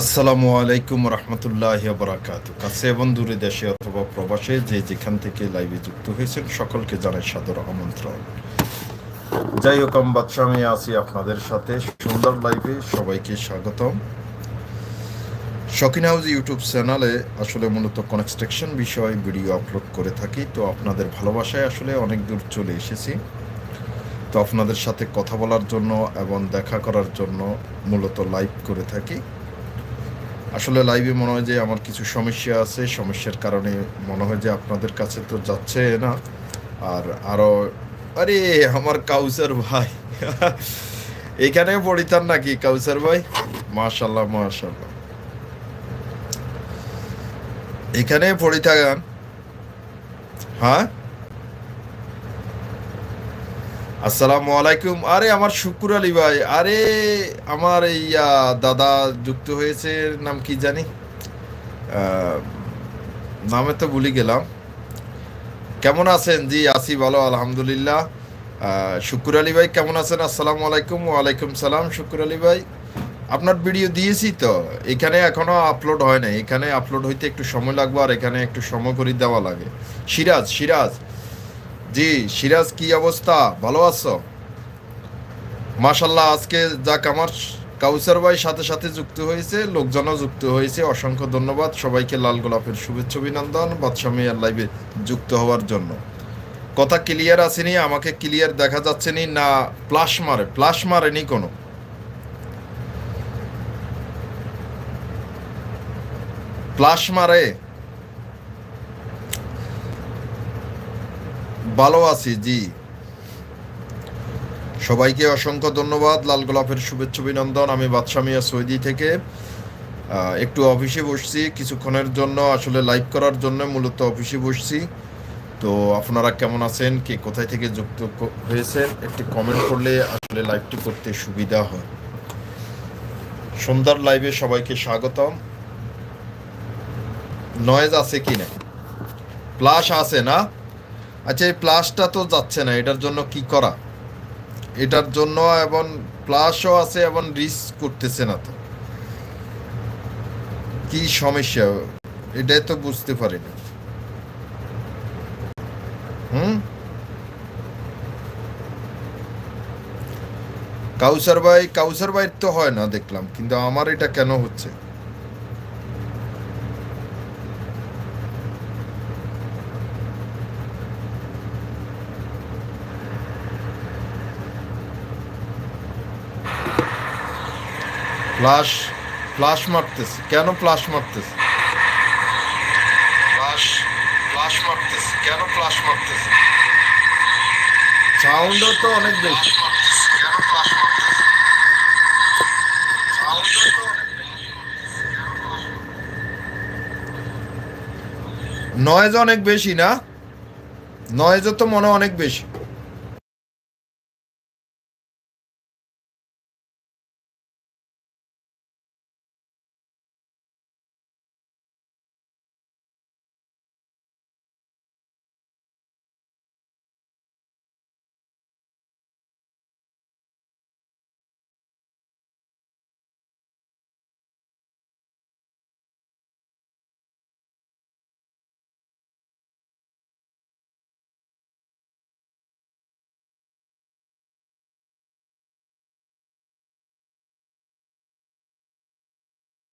আসসালামু আলাইকুম রহমতুল্লাহ বরাকাত কাছে এবং দূরে দেশে অথবা প্রবাসে যে যেখান থেকে লাইভে যুক্ত হয়েছেন, সকলকে জানাই সাদর আমন্ত্রণ। যাই হোক বাদশাহ আমি আছি আপনাদের সাথে। সুন্দর লাইভে সবাইকে স্বাগতম। শকিন হাউস ইউটিউব চ্যানেলে আসলে মূলত কনস্ট্রাকশন বিষয়ে ভিডিও আপলোড করে থাকি। তো আপনাদের ভালোবাসায় আসলে অনেক দূর চলে এসেছি। তো আপনাদের সাথে কথা বলার জন্য এবং দেখা করার জন্য মূলত লাইভ করে থাকি। আসলে লাইভে মনে হয় যে আমার কিছু সমস্যা আছে। সমস্যার কারণে মনে হয় যে আপনাদের কাছে তো যাচ্ছে না। আর আরও, আরে আমার কাউসার ভাই। এখানে পড়িতাম নাকি কাউসার ভাই? মাশাল্লাহ মাশাল্লাহ এখানে পড়ি থাকান হ্যাঁ? আসসালামু আলাইকুম। আরে, আমার শুকুর আলী ভাই। আরে, আমার এই দাদা যুক্ত হয়েছে নাম কি জানি? নামে তো ভুলে গেলাম। কেমন আছেন? জি, আছি ভালো, আলহামদুলিল্লাহ। শুকুর আলী ভাই, কেমন আছেন? আসসালামু আলাইকুম, ওয়ালাইকুম সালাম, শুকুর আলী ভাই। আপনার ভিডিও দিয়েছি তো, এখানে এখনও আপলোড হয় নাই। এখানে আপলোড হইতে একটু সময় লাগবে, আর এখানে একটু সময় করে দেওয়া লাগে। সিরাজ সিরাজ। জি, সিরাজ কি অবস্থা? ভালো আছো? মাশাল্লাহ আজকে যাক আমার কাউসার ভাই সাথে সাথে যুক্ত হয়েছে, লোকজনও যুক্ত হয়েছে। অসংখ্য ধন্যবাদ সবাইকে লাল গোলাপের শুভেচ্ছা, অভিনন্দন বাদশামী লাইভে যুক্ত হওয়ার জন্য। কথা ক্লিয়ার আসেনি, আমাকে ক্লিয়ার দেখা যাচ্ছে নি না প্লাস মারে, প্লাস মারেনি কোনো। প্লাস মারে? ভালো আছি, জি। সবাইকে অসংখ্য ধন্যবাদ, লাল গোলাপের শুভেচ্ছা, অভিনন্দন। আমি বাদশাহ মিয়া সৌদি থেকে। একটু অফিসে বসছি, কিছুক্ষণের জন্য, আসলে লাইভ করার জন্য মূলত অফিসে বসছি। তো আপনারা কেমন আছেন, কে কোথায় থেকে যুক্ত হয়েছেন, একটি কমেন্ট করলে আসলে লাইভটি করতে সুবিধা হয়। সন্ধ্যার লাইভে সবাইকে স্বাগতম। নয়েজ আছে কি না প্লাস আছে না? আচ্ছা এই প্লাসটা তো যাচ্ছে না, এটার জন্য কি করা? এটার জন্য এবং প্লাসও আছে এবং রিস্ক করতেছে না তো। কি সমস্যা? এটাই তো বুঝতে পারি না হুম? কাউসার ভাই কাউসার ভাই তো হয় না, দেখলাম, কিন্তু আমার এটা কেন হচ্ছে? ফ্লাশ ফ্লাশ মারতেছে। কেন ফ্লাশ মারতেছে? ফ্লাশ ফ্লাশ মারতেছে। কেন ফ্লাশ মারতেছে? সাউন্ডও তো অনেক বেশি। নয়েজ অনেক বেশি। না? নয়েজও তো মনে অনেক বেশি।